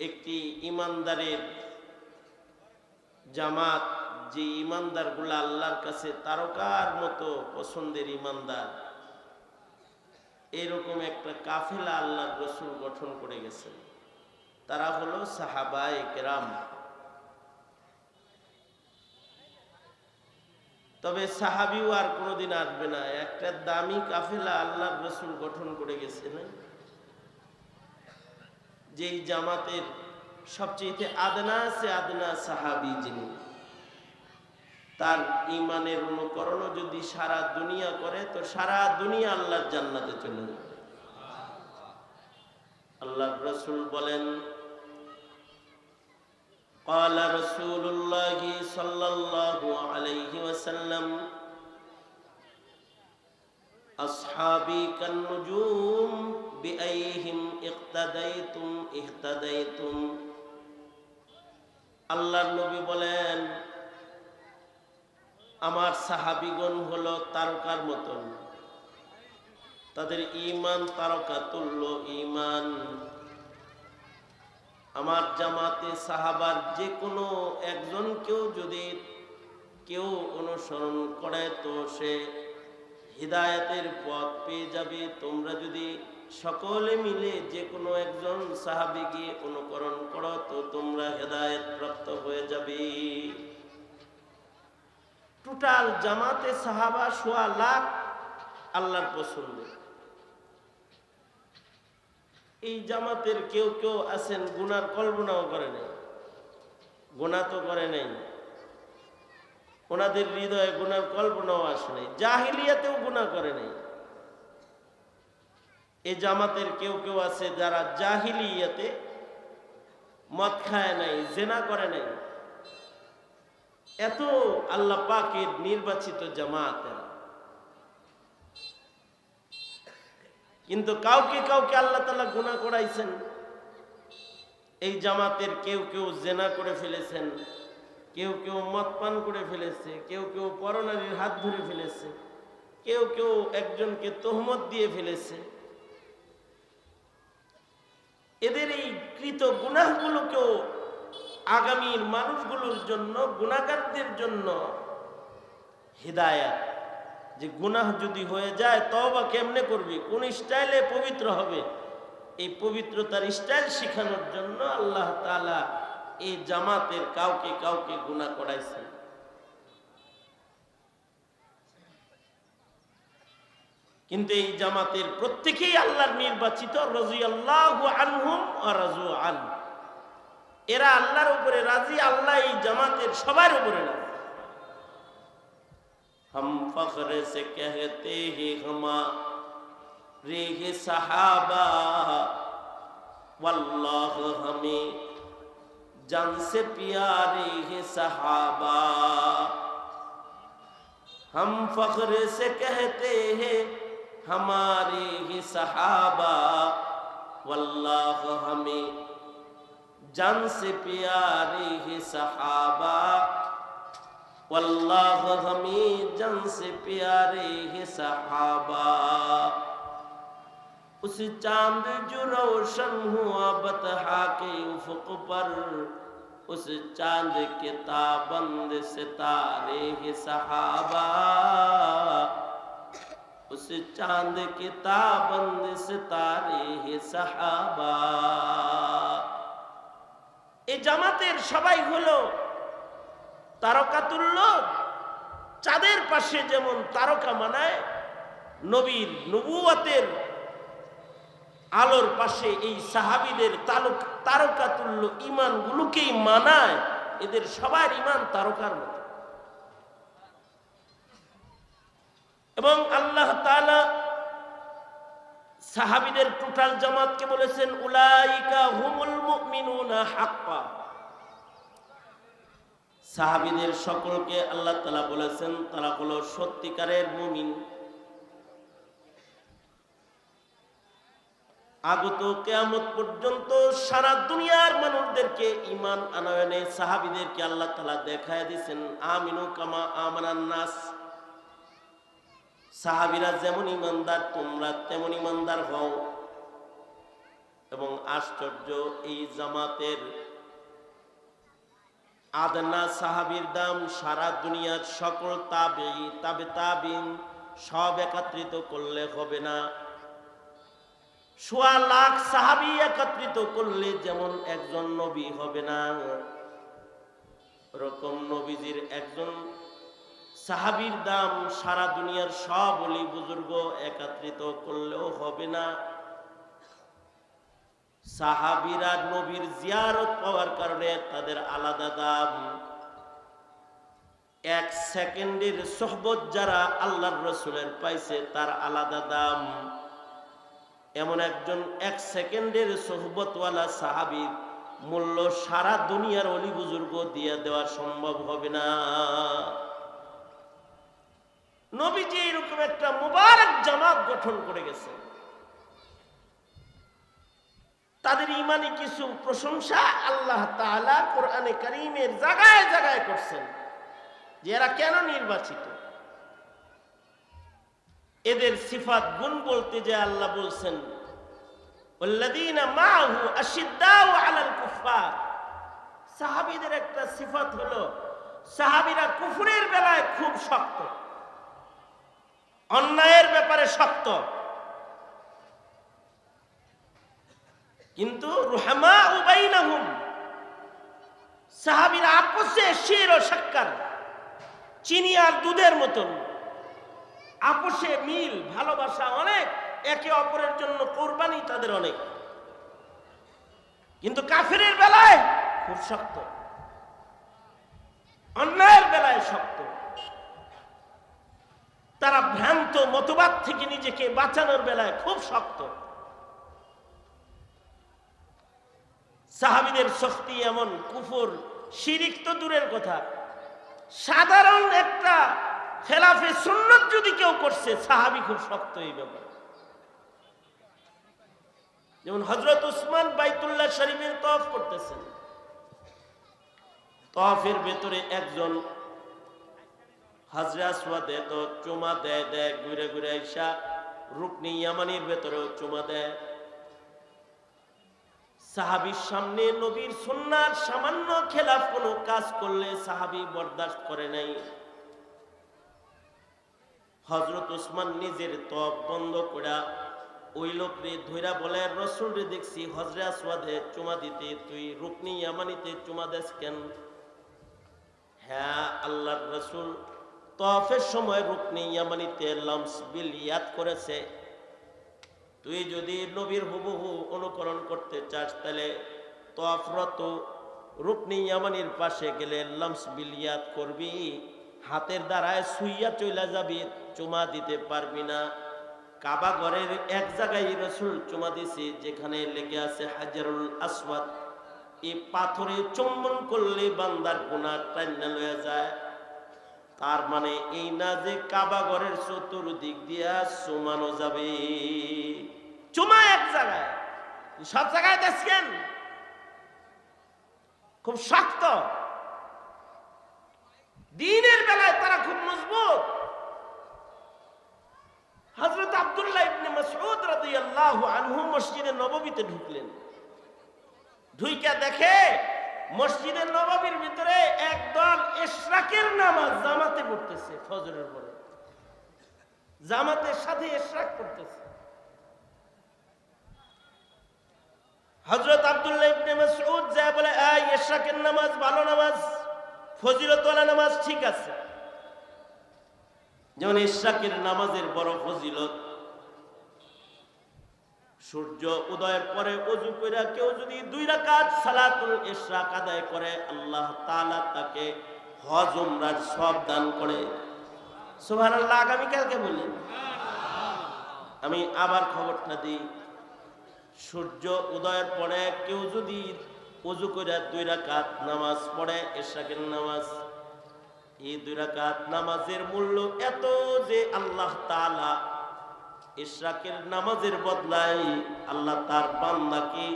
একটি ইমানদারের জামাত, যে ইমানদারগুলো আল্লাহর কাছে তারকার মতো পছন্দের ইমানদার, এরকম একটা কাফেলা আল্লাহর রসুল গঠন করে গেছেন তারা হলো সাহাবায়ে কেরাম। তবে সাহাবিও আর কোনোদিন আসবে না। একটা দামি কাফেলা আল্লাহর রসুল গঠন করে গেছিলেন যেই জামাতের সবচেয়ে আদনা সে আদনা সাহাবি যিনি তার ইমানের অনুকরণও যদি সারা দুনিয়া করে তো সারা দুনিয়া আল্লাহর জান্নাতে চলে যাবে আল্লাহ রসুল বলেন قال رسول الله صلى الله عليه وسلم أصحابي كالنجوم বিআইহিম আল্লাহর নবী বলেন, আমার সাহাবিগণ হলো তারকার মতন। তাদের ইমান তারকা তুল্য ইমান আমার জামাতে সাহাবার যে কোনো একজনকেও যদি কেউ অনুসরণ করে তো সে হৃদায়তের পথ পেয়ে যাবে। তোমরা যদি সকলে মিলে যে কোনো একজন সাহাবিকে অনুকরণ করো, তো তোমরা হেদায়ত প্রাপ্ত হয়ে যাবে। টোটাল জামাতে সাহাবা সোয়া লাখ আল্লাহর পছন্দের এই জামাতের কেউ কেউ আছেন, গুনার কল্পনাও করে নাই। গুণা তো করে নাই। ওনাদের হৃদয়ে গুনার কল্পনাও আসে নাই। জাহিলিয়াতেও গুণা করে নাই। এই জামাতের কেউ কেউ আছে যারা জাহিলি জাহিলিয়াতে মদ খায় নাই, জেনা করে নাই। এত আল্লাহ পাকের নির্বাচিত জামাত কিন্তু কাউকে কাউকে আল্লাহ তালা গুণা করাইছেন। এই জামাতের কেউ কেউ জেনা করে ফেলেছেন, কেউ কেউ মদ পান করে ফেলেছে, কেউ কেউ পরনারীর হাত ধরে ফেলেছে, কেউ কেউ একজনকে তোহমত দিয়ে ফেলেছে। এদের এই কৃত গুনাহগুলোকেও আগামীর মানুষগুলোর জন্য গুণাগারদের জন্য হৃদায়াত। যে গুনাহ যদি হয়ে যায় তবা কেমনে করবি? কোন স্টাইলে পবিত্র হবে? এই পবিত্রতার স্টাইল শেখানোর জন্য আল্লাহ তালা এই জামাতের কাউকে কাউকে গুণা করাইছেন। কিন্তু এই জামাতের প্রত্যেকেই আল্লাহর নির্বাচিত রাজু আল্লাহ আনহুম রাজু আন। এরা আল্লাহর উপরে রাজি, আল্লাহ এই জামাতের সবার উপরে রাজি। হম ফখরে সে কহতে হে হমা রে হে সাহাবা, ওয়াল্লাহ ہمیں জানসে পিয়া রে হে সাহাবা। হম فخر সে কেহতে হে ہمارے ہی صحابہ، واللہ ہمیں جن سے پیاری ہی صحابہ۔ واللہ ہمیں جن سے پیاری ہی صحابہ۔ اس چاند جو روشن ہوا بتہا کے افق پر، اس چاند کے تابند ستارے ہی صحابہ۔ उस चांद के ताबंद सितारे है सहाबा এই জামাতের সবাই হলো তারকাতুল্য চাঁদের পাশে যেমন তারকা মানায় নবীর নবুয়াতের আলোর পাশে এই সাহাবিদের তালুক তারকাতুল্য ইমানগুলোকেই মানায় এদের সবার ইমান তারকার মতো এবং আল্লাহ তাআলা সাহাবিদের টোটাল জামাতকে বলেছেন, উলাইকা হুমুল হাক্কা। সাহাবিদের সকলকে আল্লাহ তালা বলেছেন, তারা হলো সত্যিকারের মুমিন। আগত কেয়ামত পর্যন্ত সারা দুনিয়ার মানুষদেরকে ইমান আনয়নে সাহাবিদেরকে আল্লাহ তালা দেখায় দিছেন আমিনু কামা আমানান নাস। সাহাবিরা যেমন ইমানদার, তোমরা তেমন ইমানদার হও। এবং আশ্চর্য, এই জামাতের আদনা সাহাবির দাম সারা দুনিয়ার সকল তাবে তাবে তাবিন সব একত্রিত করলে হবে না। সোয়া লাখ সাহাবি একত্রিত করলে যেমন একজন নবী হবে না। ওরকম নবীজির একজন সাহাবির দাম সারা দুনিয়ার সব অলি বুজুর্গ একত্রিত করলেও হবে না। সাহাবিরা নবীর জিয়ারত পাওয়ার কারণে তাদের আলাদা দাম। এক সেকেন্ডের সহবত যারা আল্লাহর রসুলের পাইছে, তার আলাদা দাম। এমন একজন এক সেকেন্ডের সোহবতওয়ালা সাহাবির মূল্য সারা দুনিয়ার অলি বুজুর্গ দিয়ে দেওয়া সম্ভব হবে না। নবীজি এরকম একটা মুবারক জামাত গঠন করে গেছে। তাদের ইমানে কিছু প্রশংসা আল্লাহ তাআলা কোরআনে কারিমের জায়গায় জায়গায় করছেন যে এরা কেন নির্বাচিত? এদের সিফাত গুণ বলতে যে আল্লাহ বলছেন সাহাবিদের একটা সিফাত হলো, সাহাবিরা কুফুরের বেলায় খুব শক্ত। অন্যায়ের ব্যাপারে শক্ত। কিন্তু রুহামা উবাইনাহুম সাহাবীরা আপসে শির ও সাক্কার, চিনি আর দুধের মতন। আপসে মিল, ভালোবাসা অনেক, একে অপরের জন্য কোরবানি তাদের অনেক। কিন্তু কাফেরের বেলায় খুব শক্ত। অন্যায়ের বেলায় শক্ত। তারা ভ্রান্ত মতবাদ থেকে নিজেকে বাঁচানোর বেলায় খুব শক্ত। সাহাবিদের শক্তি এমন, কুফর, শিরিক তো দূরের কথা। সাধারণ একটা খেলাফে সুন্নত যদি কেউ করছে, সাহাবি খুব শক্ত এই ব্যাপারে। যেমন হজরত উসমান বাইতুল্লাহ শরীফের তফ করতেছেন। তফের ভেতরে একজন তো চুমা দেয় দেয়, ঘুরে ঘুরে ইয়ামানির চুমা দেয়। সামনে সুন্নার সামান্য খেলাফ কোনো কাজ করলে সাহাবি বরদাস্ত করে নাই। হজরত উসমান নিজের তপ বন্ধ করা ওই লোকরে ধৈরা বলে, রসুল রে দেখছি হজরে চুমা দিতে, তুই রুকনি ইয়ামানিতে চুমা দেস কেন? হ্যাঁ আল্লাহর রসুল তফের সময় রুকনি ইয়ামানিতে লামস বিল ইয়াদ করেছে। তুই যদি নবীর হুবহু অনুকরণ করতে চাস, তাহলে তফরত রুকনি ইয়ামানির পাশে গেলে লামস বিলিয়াত করবি। হাতের দ্বারায় সুইয়া চইলা যাবি, চুমা দিতে পারবি না। কাবা ঘরের এক জায়গায় রসুল চুমা দিছে, যেখানে লেগে আছে হাজারুল আসওয়াদ। এই পাথরে চুম্বন করলে বান্দার গুনাহ টান্না লয়ে যায়। তার মানে এই না যে কাবা ঘরের চতুর্দিক দিয়া চুমানো যাবে। চুমা এক জায়গায়। সব জায়গায় দেখছেন? খুব শক্ত। দিনের বেলায় তারা খুব মজবুত। হযরত আব্দুল্লাহ আনহু মসজিদে নববীতে ঢুকলেন। ঢুইকা দেখে মসজিদে নববীর ভিতরে একদল ইশরাকের নামাজ জামাতে পড়তেছে ফজরের পরে। জামাতের সাথে ইশরাক করতেছে হযরত আব্দুল্লাহ বলে, এই ইশরাকের নামাজ ভালো নামাজ নামাজ ঠিক আছে। যেমন নামাজের বড় ফজিলত সূর্য উদয়ের পরে অজু কইরা কেউ যদি দুই রাকাত সালাতুল ইশরাক আদায় করে, আল্লাহ তাআলা তাকে হজ উমরার সব দান করে। সুবহানাল্লাহ আগামী কালকে বলি। আমি আবার খবরটা দিই। সূর্য উদয়ের পরে কেউ যদি অজু করে দুই রাকাত নামাজ পড়ে, ইশরাকের নামাজ, এই দুই রাকাত নামাজের মূল্য এত যে আল্লাহ তাআলা ইশরাকের নামাজের বদলায় আল্লাহ তার বান্দাকে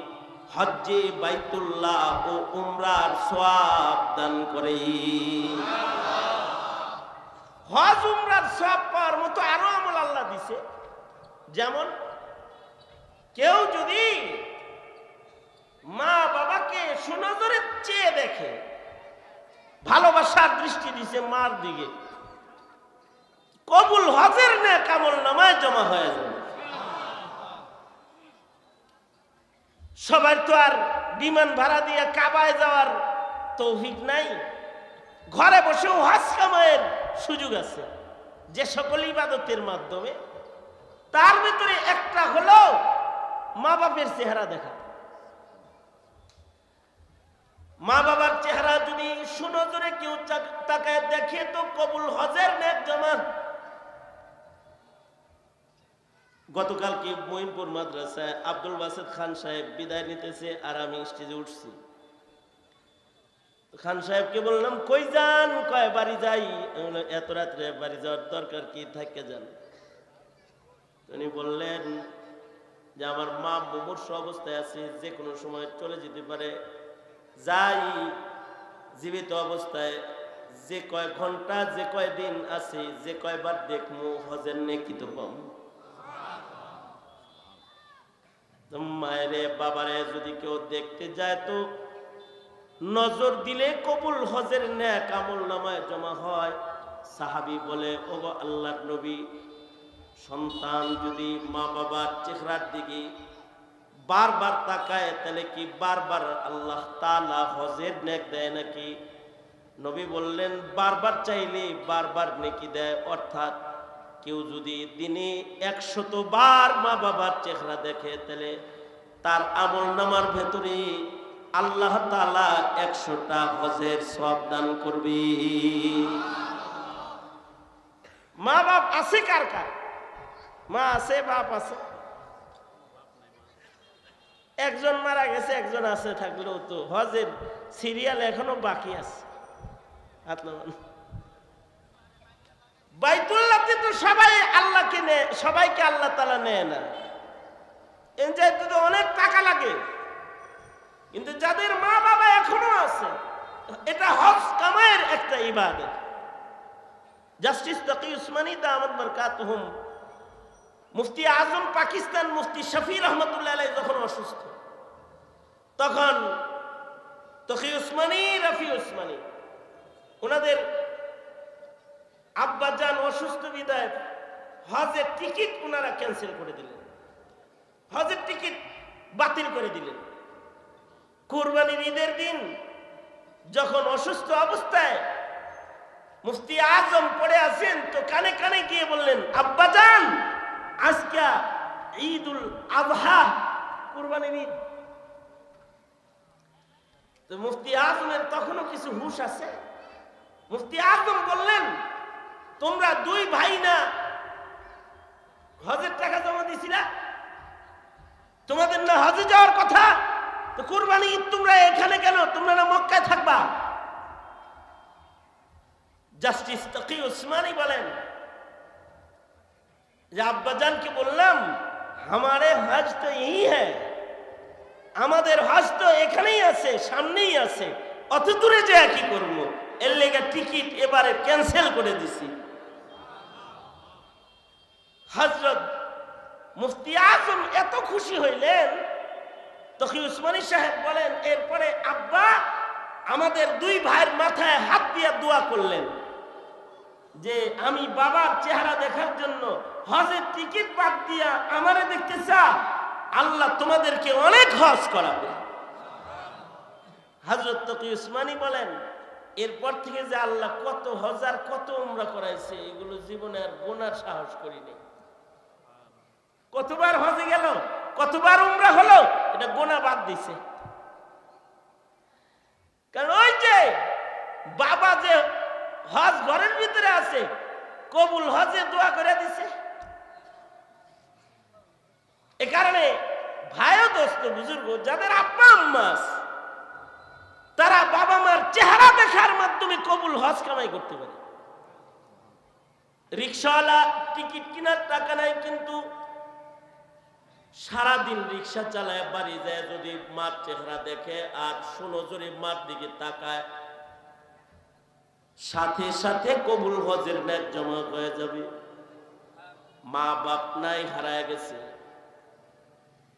হজ্জে বাইতুল্লাহ ও উমরার সওয়াব দান করে। হজ, উমরার সওয়াব পাওয়ার মতো আরও আমল আল্লাহ দিছে। যেমন, কেউ যদি মা বাবাকে সুনজরে চেয়ে দেখে, ভালোবাসার দৃষ্টি দিছে মার দিকে কবুল হজের না কামল নামায় জমা হয়ে যাবে। সবার তো আর বিমান ভাড়া দিয়ে কাবায় যাওয়ার তৌফিক নাই। ঘরে বসেও হজ কামায়ের সুযোগ আছে। যে সকল ইবাদতের মাধ্যমে তার ভিতরে একটা হলো মা বাপের চেহারা দেখা। মা বাবার চেহারা যদি সুনজরে কেউ তাকায় দেখে, তো কবুল হজের নেক জমা গতকালকে মহিমপুর মাদ্রাসায় আব্দুল বাসেদ খান সাহেব বিদায় নিতেছে আর আমি স্টেজে উঠছি। খান সাহেবকে বললাম, কই যান? কয় বাড়ি যাই? এত রাত্রে বাড়ি যাওয়ার দরকার কি? থাকে যান। উনি বললেন যে, আমার মা মুমূর্ষ অবস্থায় আছে, যে কোনো সময় চলে যেতে পারে। যাই, জীবিত অবস্থায়। যে কয় ঘণ্টা, যে কয় দিন আছে, যে কয়বার দেখমু, হজের নেকি তো পাম তো মায়েরে, বাবারে যদি কেউ দেখতে যায় তো নজর দিলে কবুল হজের ন্যাক আমল নামায় জমা হয়। সাহাবি বলে ও আল্লাহ নবী, সন্তান যদি মা বাবার চেহারার দিকে বারবার তাকায়, তাহলে কি বারবার আল্লাহ তালা হজের নেক দেয় নাকি? নবী বললেন, বারবার চাইলে বারবার নেকি দেয়। অর্থাৎ কেউ যদি দিনে একশত বার মা বাবার চেহারা দেখে, তাহলে তার আমল নামার ভেতরে আল্লাহ তালা একশোটা হজের সব দান করবি। মা বাপ আছে কার কার? মা আছে, বাপ আছে। একজন মারা গেছে, একজন আছে, থাকলেও তো হজের সিরিয়াল এখনও বাকি আছে। বাইতুল্লাহতে তো সবাই আল্লাহকে নেয় সবাইকে আল্লাহ তালা নেয় না। এনজয় তো অনেক টাকা লাগে। কিন্তু যাদের মা বাবা এখনও আছে, এটা হজ কামায়ের একটা ইবাদত। জাস্টিস তকি উসমানী দামদ বরকাতহুম, মুফতি আজম পাকিস্তান মুফতি শফি রহমতুল্লাহ যখন অসুস্থ, তখন তকি উসমানী, রফি উসমানী, ওনাদের আব্বাজান অসুস্থ বিদায় হজের টিকিট ওনারা ক্যান্সেল করে দিলেন। হজের টিকিট বাতিল করে দিলেন। কোরবানির ঈদের দিন যখন অসুস্থ অবস্থায় মুফতি আজম পড়ে আছেন, তো কানে কানে গিয়ে বললেন আব্বাজান আজকে ঈদুল আবহা কুরবানির ঈদ। তো মুফতি আজমের তখনও কিছু হুশ আছে। মুফতি আজম বললেন তোমরা দুই ভাই না হজের টাকা জমা দিছিলা? তোমাদের না হজে যাওয়ার কথা? তো কুরবানি তোমরা এখানে কেন? তোমরা না মক্কায় থাকবা? জাস্টিস তকি উসমানী বলেন, যে আব্বাজানকে বললাম, আমারে হজ তো এই হ্যাঁ আমাদের হজ তো এখানেই আছে, সামনেই আছে, অত দূরে যে কি করব? এর লেগে টিকিট এবারে ক্যান্সেল করে দিছি। হজরত মুফতি আজম এত খুশি হইলেন, তখন উসমানী সাহেব বলেন, এরপরে আব্বা আমাদের দুই ভাইয়ের মাথায় হাত দিয়ে দোয়া করলেন যে আমি বাবার চেহারা দেখার জন্য হজের টিকিট বাদ দিয়া আমারে দেখতে চা আল্লাহ তোমাদেরকে অনেক হজ করাবে। হজরত তকি উসমানী বলেন, এরপর থেকে যে আল্লাহ কত হাজার কত উমরা করাইছে, এগুলো জীবনে আর গোনার সাহস করিনি কতবার হজে গেল কতবার উমরা হলো এটা গোনা বাদ দিছে। কারণ ওই যে বাবা যে হজ ঘরের ভিতরে আছে কবুল হজে দোয়া করে দিছে। এ কারণে ভাইও দোস্ত বুজুর্গ যাদের আব্বা আছে, তারা বাবা মার চেহারা দেখার মাধ্যমে কবুল হজ কামাই করতে পারে। রিক্সাওয়ালা টিকিট কেনার টাকা নাই কিন্তু সারাদিন রিক্সা চালায়, বাড়ি যায়, যদি মার চেহারা দেখে আর সুনজরে মার দিকে তাকায়, সাথে সাথে কবুল হজের ন্যাক জমা হয়ে যাবে। মা বাপ নাই, হারায় গেছে।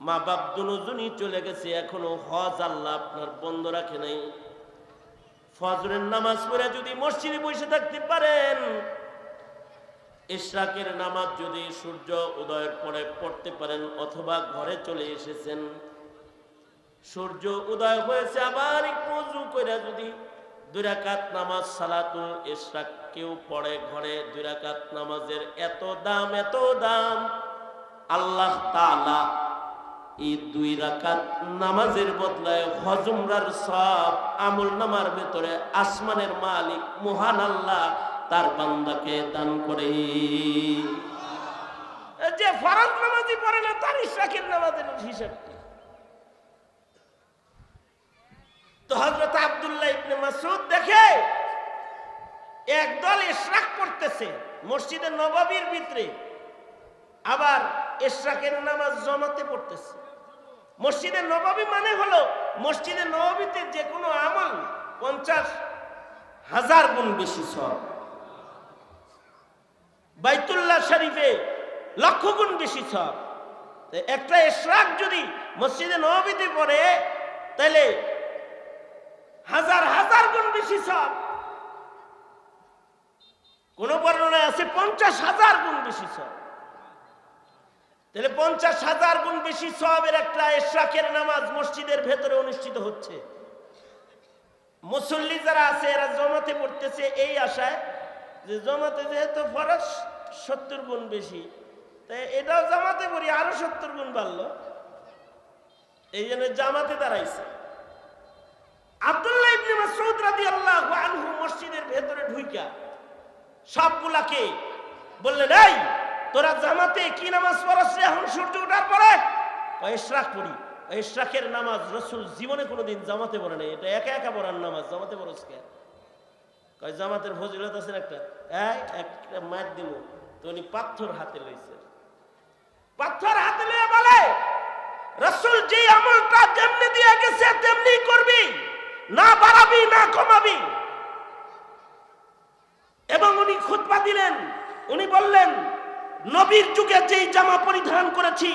মা বাপ দুজনই চলে গেছে, এখনও হজ আল্লাহ আপনার বন্ধ রাখে নাই। ফজরের নামাজ পড়ে যদি মসজিদে বসে থাকতে পারেন ইশরাকের নামাজ যদি সূর্য উদয়ের পরে পড়তে পারেন অথবা ঘরে চলে এসেছেন, সূর্য উদয় হয়েছে, আবার একটু উজু করে যদি দুই রাকাত নামাজ সালাতুল ইশরাক কেউ পড়ে ঘরে দুই রাকাত নামাজের এত দাম এত দাম, আল্লাহ তাআলা এই দুই রাকাত নামাজের বদলায় হজমরার সব আমল নামার ভেতরে আসমানের মালিক মহান আল্লাহ তার বান্দাকে দান করে। যে ফরজ নামাজই পড়ে না, তার ইশরাকের নামাজের হিসাব তো হজরত আব্দুল্লাহ ইবনে মাসুদ দেখে একদল ইশরাক করতেছে মসজিদে নবাবির ভিতরে, আবার ইশরাকের নামাজ জমাতে পড়তেছে। মসজিদে নবাবী মানে হলো, মসজিদে নবাবিতে যে কোনো আমল পঞ্চাশ হাজার গুণ বেশি সব বাইতুল্লাহ শরীফে লক্ষ গুণ বেশি সব। একটা ইশরাক যদি মসজিদে নবাবিতে পড়ে, তাহলে হাজার হাজার গুণ বেশি সব। কোন বর্ণনায় আছে পঞ্চাশ হাজার গুণ বেশি সব। তাহলে পঞ্চাশ হাজার গুণ বেশি সবের একটা এশরাকের নামাজ মসজিদের ভেতরে অনুষ্ঠিত হচ্ছে। মুসল্লি যারা আছে, এরা জমাতে পড়তেছে এই আশায় যে জমাতে যেহেতু ফরজ সত্তর গুণ বেশি। তাই এটাও জামাতে পড়ি, আরও সত্তর গুণ বাড়লো। এই জন্য জামাতে দাঁড়াইছে। আব্দুল্লাহ ইবনে মাসউদ রাদিয়াল্লাহু আনহু মসজিদের ভেতরে ঢুইকা সবগুলাকে তোরা জামাতে কি নামাজ পড়াস এখন সূর্য ওঠার পরে? ইশরাক পড়ি। ইশরাকের নামাজ রসুল জীবনে কোনোদিন জামাতে পড়ে নাই। এটা একা একা পড়ার নামাজ, জামাতে পড়স কে? কয়, জামাতের ফজিলত আছেন একটা? এই, একটা মার দিব তো উনি পাথর হাতে লইছে। পাথর হাতে লইয়া বলে যে আমলটা যেমনি দিয়ে গেছে তেমনি করবি, না বাড়াবি, না কমাবি। এবং উনি খুতবা দিলেন। উনি বললেন, নবীর যুগে যেই জামা পরিধান করেছি,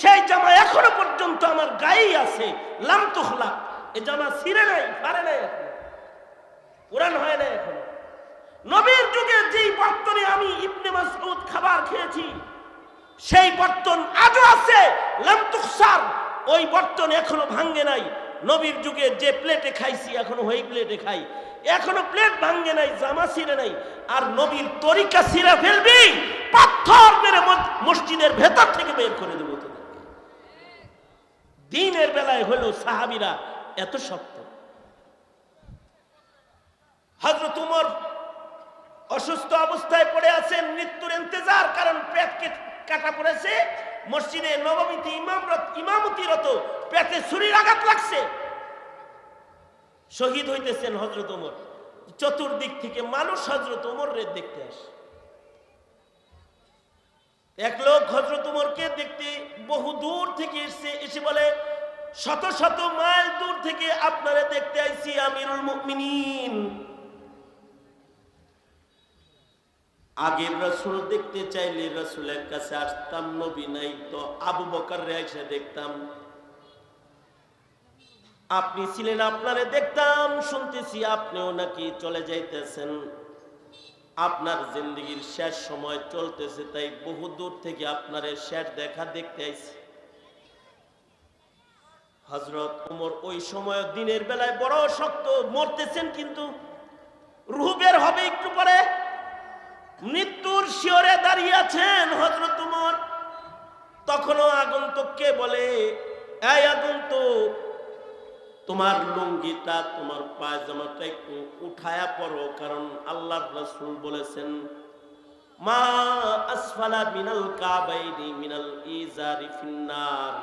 সেই জামা এখনও পর্যন্ত আমার গায়েই আছে। লাম তো তুখলা এ জামা ছিঁড়ে নাই পারে নাই পুরান হয় না এখনও। নবীর যুগে যেই বর্তনে আমি ইবনে মাসউদ খাবার খেয়েছি, সেই বর্তন আজও আছে ওই বর্তন এখনও ভাঙ্গে নাই। নবীর যুগে যে প্লেটে খাইছি, এখনও ওই প্লেটে খাই। এখনও প্লেট ভাঙ্গে নাই, জামা ছিঁড়ে নাই। আর নবীর তরিকা ছিঁড়ে ফেলবি, পাথর মেরে মসজিদের ভেতর থেকে বের করে দেবো তোদেরকে দিনের বেলায় হলো সাহাবিরা এত শক্ত। হজরত উমর অসুস্থ অবস্থায় পড়ে আছেন মৃত্যুর ইন্তজার কারণ পেটকে কাটা পড়েছে। মসজিদে নবমীতে ইমাম ইমামতিরত পেটে ছুরির আঘাত লাগছে। শহীদ হইতেছেন হজরত ওমর। চতুর্দিক থেকে মানুষ হজরত ওমরের দেখতে আসে। এক লোক হজরত উমরকে দেখতে বহু দূর থেকে এসে এসে বলে, শত শত মাইল দূর থেকে আপনারা দেখতে আইছি আমিরুল মুমিনিন। আগের রসুল দেখতে চাইলে রসুলের কাছে আসতাম, নবী নাই তো আবু বকার এসে দেখতাম। আপনি ছিলেন আপনারে দেখতাম, শুনতেছি আপনিও নাকি চলে যাইতেছেন। আপনার জিন্দগির শেষ সময় চলতেছে, তাই বহু দূর থেকে আপনার শেষ দেখা দেখতে আইছি। হজরত উমর ওই সময় দিনের বেলায় বড় শক্ত মরতেছেন, কিন্তু রুহ বের হবে একটু পরে। মৃত্যুর শিওরে দাঁড়িয়ে আছেন হজরত উমর। তখনও আগন্তুককে বলে, এই আগন্তুক, তোমার লুঙ্গিটা তোমার পায়জামাটা একটু উঠায়া পড়ো কারণ আল্লাহ রাসূল বলেছেন, মা আসফালা মিনাল কাবাইনি মিনাল ইজারি ফিন্নার।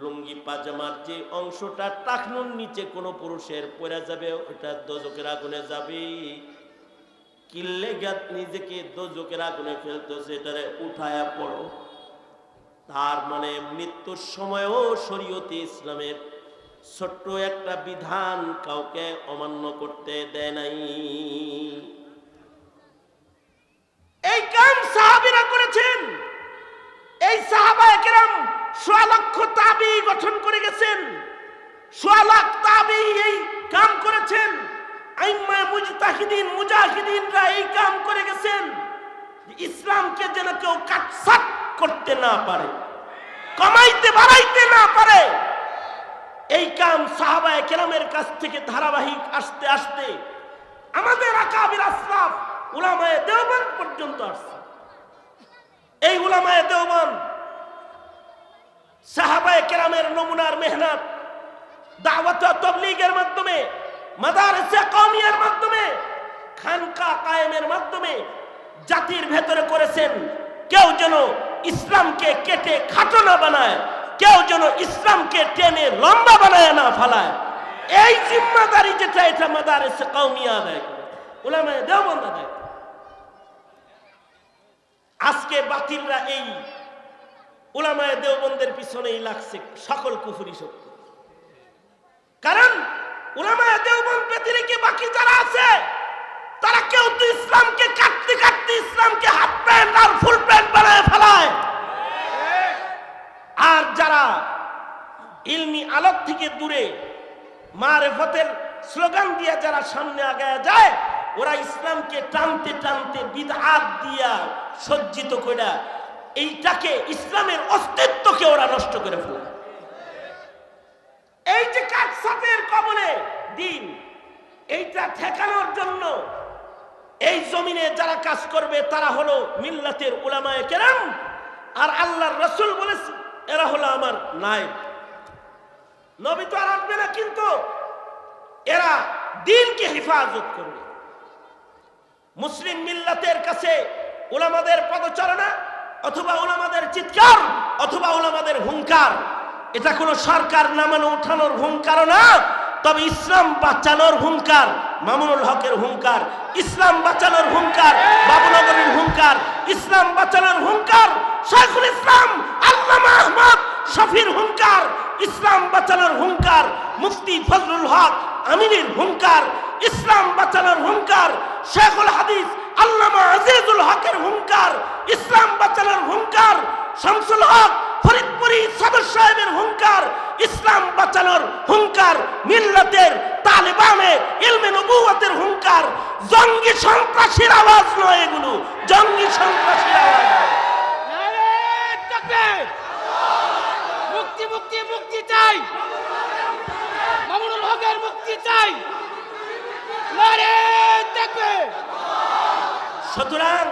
লুঙ্গি পাজামার যে অংশটা টাকনুর নিচে কোনো পুরুষের পড়ে যাবে, ওটা দোজকের আগুনে যাবে। কিল্লে গাত নিজেকে দোজকের আগুনে ফেলতেছে এটারে উঠায়া পড়ো। তার মানে মৃত্যুর সময়ও শরীয়তে ইসলামের ছোট্ট একটা বিধান কাউকে অমান্য করতে দেয় নাই। এই কাম সাহাবীরা করেছেন। এই সাহাবা একরাম সোয়া লক্ষ তাবি গঠন করে গেছেন। সোয়া তাবি এই কাম করেছেন। আইম্মা মুজতাহিদিন, মুজাহিদিনরা এই কাম করে গেছেন ইসলামকে যেন কেউ কাটসাট করতে না পারে, কমাইতে বাড়াইতে না পারে। এই কাম সাহাবায়ে কেরামের কাছ থেকে ধারাবাহিক আসতে আসতে আমাদের আকাবির আসলাফ উলামায়ে দেওবন্দ পর্যন্ত আসছে। এই উলামায়ে দেওবন্দ সাহাবায়ে কেরামের নমুনার মেহনত, দাওয়াত তবলিগের মাধ্যমে মাদারসে কওমিয়ার মাধ্যমে, খানকা কায়েমের মাধ্যমে জাতির ভেতরে করেছেন। কেউ যেন ইসলামকে কেটে খাটো না বানায়, কেউ যেন ইসলামকে টেনে লম্বা বানায় না ফেলায়। এই জিম্মাদারি যেটা, এটা মাদারসে কওমিয়া আদায় করে ওলামায়ে দেওবন্দ আদায় আজকে বাতিলরা এই ওলামায়ে দেওবন্দের পিছনেই লাগছে সকল কুফুরি শক্তি। কারণ উলামায়ে দেওবন্দ ব্যতিরেকে বাকি যারা আছে? তারা কেউ তো ইসলামকে কাটতে কাটতে ইসলামকে হাফ প্যান্ট আর ফুল প্যান্ট বানায় ফেলায়? আর যারা ইলমি আলোক থেকে দূরে মারেফতের স্লোগান দিয়ে যারা সামনে আগায় যায়, ওরা ইসলামকে টানতে টানতে বিদআত দিয়া সজ্জিত কইরা এইটাকে ইসলামের অস্তিত্বকে ওরা নষ্ট করে ফেলে। এই যে কবলে দিন এইটা ঠেকানোর জন্য এই জমিনে যারা কাজ করবে, তারা হলো মিল্লাতের উলামায়ে কেরাম। আর আল্লাহর রসুল বলেছে, এরা হলো আমার নায়েব। নবী তো আর আসবে না কিন্তু এরা দিনকে হেফাজত করবে। মুসলিম মিল্লাতের কাছে ওলামাদের পদচারণা অথবা ওলামাদের চিৎকার অথবা ওলামাদের হুঙ্কার এটা কোনো সরকার নামানো উঠানোর হুঙ্কার না। তবে ইসলাম বাঁচানোর হুঙ্কার, মামুনুল হকের হুঙ্কার, ইসলাম বাঁচানোর হুঙ্কার বাবুনগরের হুঙ্কার, ইসলাম বাঁচানোর হুঙ্কার শেখুল ইসলাম, আল্লামা আহমদ শফির হুঙ্কার, ইসলাম বাঁচানোর হুঙ্কার, মুফতি ফজলুল হক আমিনের হুঙ্কার, ইসলাম বাঁচানোর হুঙ্কার শেখুল হাদিস আল্লামা আজিজুল হকের হুঙ্কার, ইসলাম বাঁচানোর হুঙ্কার, শামসুল হক ফরিদপুরি সদর সাহেবের হুঙ্কার ইসলাম বাঁচানোর হুঙ্কার মিল্লাতের তালেবানে ইলমে নবুয়তের হুঙ্কার জঙ্গি সন্ত্রাসীর আওয়াজ নয় এগুলো জঙ্গি সন্ত্রাসীর আওয়াজ। মুক্তি মুক্তি মুক্তি চাই। মামুনুল হকের মুক্তি চাই। সুতরাং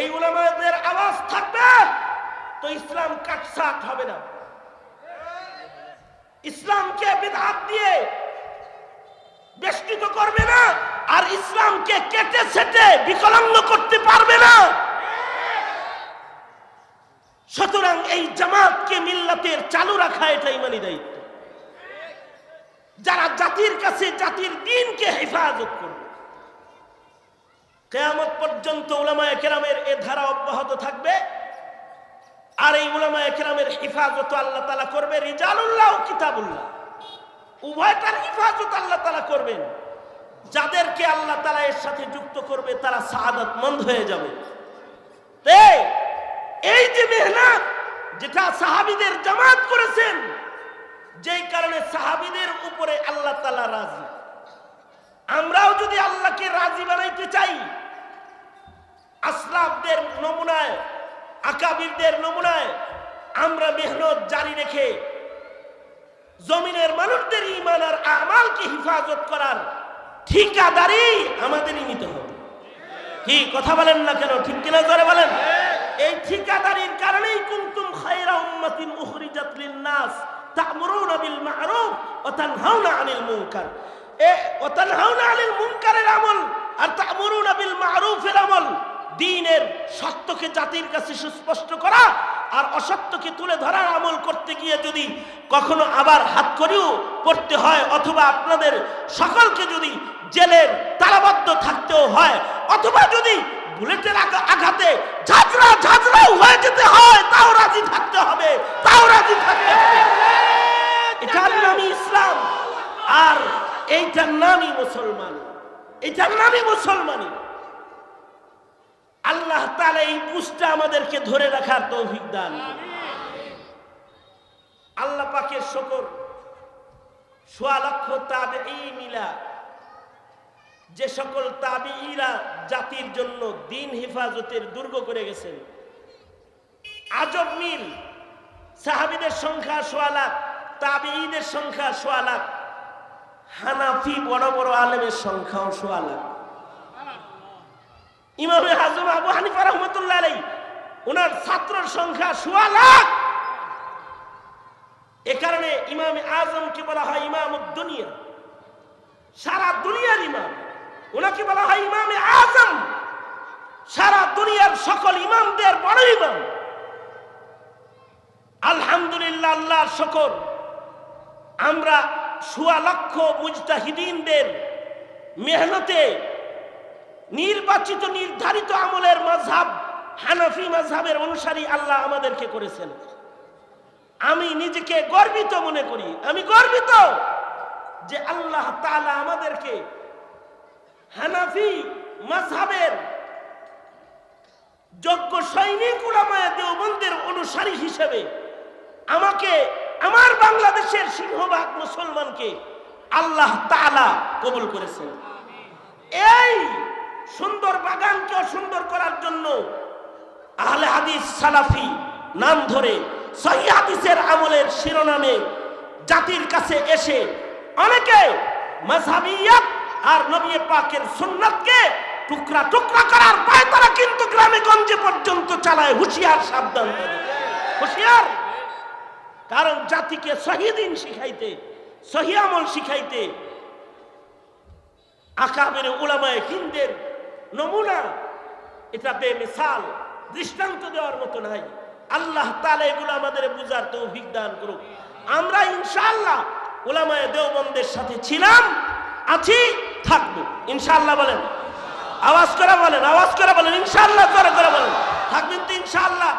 এই উলামাদের আওয়াজ থাকবে তো ইসলাম কাটসাট হবে না। ইসলামকে বিধাত দিয়ে বেষ্টিত করবে না, আর ইসলামকে কেটে সেটে বিকলাঙ্গ করতে পারবে না। সুতরাং এই জামাতকে মিল্লাতের চালু রাখা এটাই ইমানি দায়িত্ব। যারা জাতির কাছে, জাতির দিনকে হেফাজত করবে। কেয়ামত পর্যন্ত উলামায়ে কেরামের এ ধারা অব্যাহত থাকবে। আর এই উলামায়ে একরামের হেফাজত আল্লাহ তালা করবে, রিজালুল্লাহ কিতাবুল্লাহ। উভয়টার হেফাজত আল্লাহ তালা করবেন। যাদেরকে আল্লাহ তালা এর সাথে যুক্ত করবে, তারা সাহাদাত মন্দ হয়ে যাবে। এই যে মেহনত যেটা সাহাবিদের জামাত করেছেন, যেই কারণে সাহাবিদের উপরে আল্লাহ তালা রাজি। আমরাও যদি আল্লাহকে রাজি বানাইতে চাই আসলাফদের নমুনায় আকাবিরদের নমুনায় আমরা মেহনত জারি রেখে জমিনের মানুষদের ইমান আর আমালকে হেফাজত করার ঠিকাদারি আমাদেরই নিতে হবে। কি কথা বলেন না কেন? ঠিক কিনা করে বলেন? এই ঠিকাদারির কারণেই কুনতুম খায়রা উম্মাতিন উখরিজাত লিন-নাস তা'মুরুনা বিল মা'রুফ ওয়া তানহাউনা আনিল মুনকার। এ, ওয়া তানহাউনা আনিল মুনকারের আমল আর তা'মুরুনা বিল মা'রুফের আমল দ্বীনের সত্যকে জাতির কাছে সুস্পষ্ট করা আর অসত্যকে তুলে ধরার আমল করতে গিয়ে যদি কখনো আবার হাত করেও পড়তে হয় অথবা আপনাদের সকলকে যদি জেলের তালাবদ্ধ থাকতেও হয় অথবা যদি বুলেটের আঘাতে ঝাঁঝরা ঝাঁঝরাও হয়ে যেতে হয়, তাও রাজি থাকতে হবে, তাও রাজি থাকতে হবে। এটার নামই ইসলাম। আর এইটার নামই মুসলমান। এটার নামই মুসলমানি। আল্লাহ তাআলা এই পুষ্টা আমাদেরকে ধরে রাখার তৌফিক দান আল্লাহ পাকের শকর, সোয়া লক্ষ তাবে মিলা, যে সকল তাবিঈরা জাতির জন্য দিন হেফাজতের দুর্গ করে গেছেন। আজব মিল, সাহাবিদের সংখ্যা সোয়া লাখ, তাবিঈদের সংখ্যা সোয়া লাখ, হানাফি বড় বড় আলেমের সংখ্যাও সোয়া লাখ। ইমামে হাজম আবু হানিফা রহমতুল্লাহ আলাই ওনার ছাত্রর সংখ্যা সোয়া লাখ। এ কারণে ইমামে আজমকে বলা হয় ইমাম দুনিয়া। সারা দুনিয়ার ইমাম। ওনাকে বলা হয় ইমামে আজম। সারা দুনিয়ার সকল ইমামদের বড় ইমাম। আলহামদুলিল্লাহ আল্লাহ শকর। আমরা সোয়া লক্ষ মুজতাহিদিনদের মেহনতে নির্বাচিত, নির্ধারিত আমলের মাঝহাব হানাফি মাঝহাবের অনুসারী আল্লাহ আমাদেরকে করেছেন। আমি নিজেকে গর্বিত মনে করি। আমি গর্বিত যে আল্লাহ তালা আমাদেরকে হানাফি মাঝহাবের যোগ্য সৈনিক উলামায়ে দেওবন্দের অনুসারী হিসেবে আমাকে, আমার বাংলাদেশের সিংহভাগ মুসলমানকে আল্লাহ তাআলা কবুল করেছেন। এই সুন্দর করার জন্য আহলে হাদিস সালাফি নাম ধরে সহি হাদিসের আমলের শিরোনামে জাতির কাছে এসে অনেকে মাযহাবিয়াত আর নবী পাকের সুন্নাতকে টুকরা টুকরা করার পায়, তারা কিন্তু গ্রামে গঞ্জে পর্যন্ত চালায় হুঁশিয়ার সাবধান। হুঁশিয়ার কারণ জাতিকে সহিদিন শিখাইতে, সহি আমল শিখাইতে আকাবের উলামায়ে হিন্দের নমুনা এটাতে মিশাল দৃষ্টান্ত দেওয়ার মতো নাই। আল্লাহ তালা এগুলো আমাদের বুঝার তো অভিজ্ঞান করুক। আমরা ইনশাল্লাহ ওলামায় দেওবন্দের সাথে ছিলাম, আছি, থাকব। ইনশাল্লাহ বলেন। আওয়াজ করা বলেন, আওয়াজ করা বলেন ইনশাল্লাহ করে করে বলেন। থাকবেন তো ইনশাল্লাহ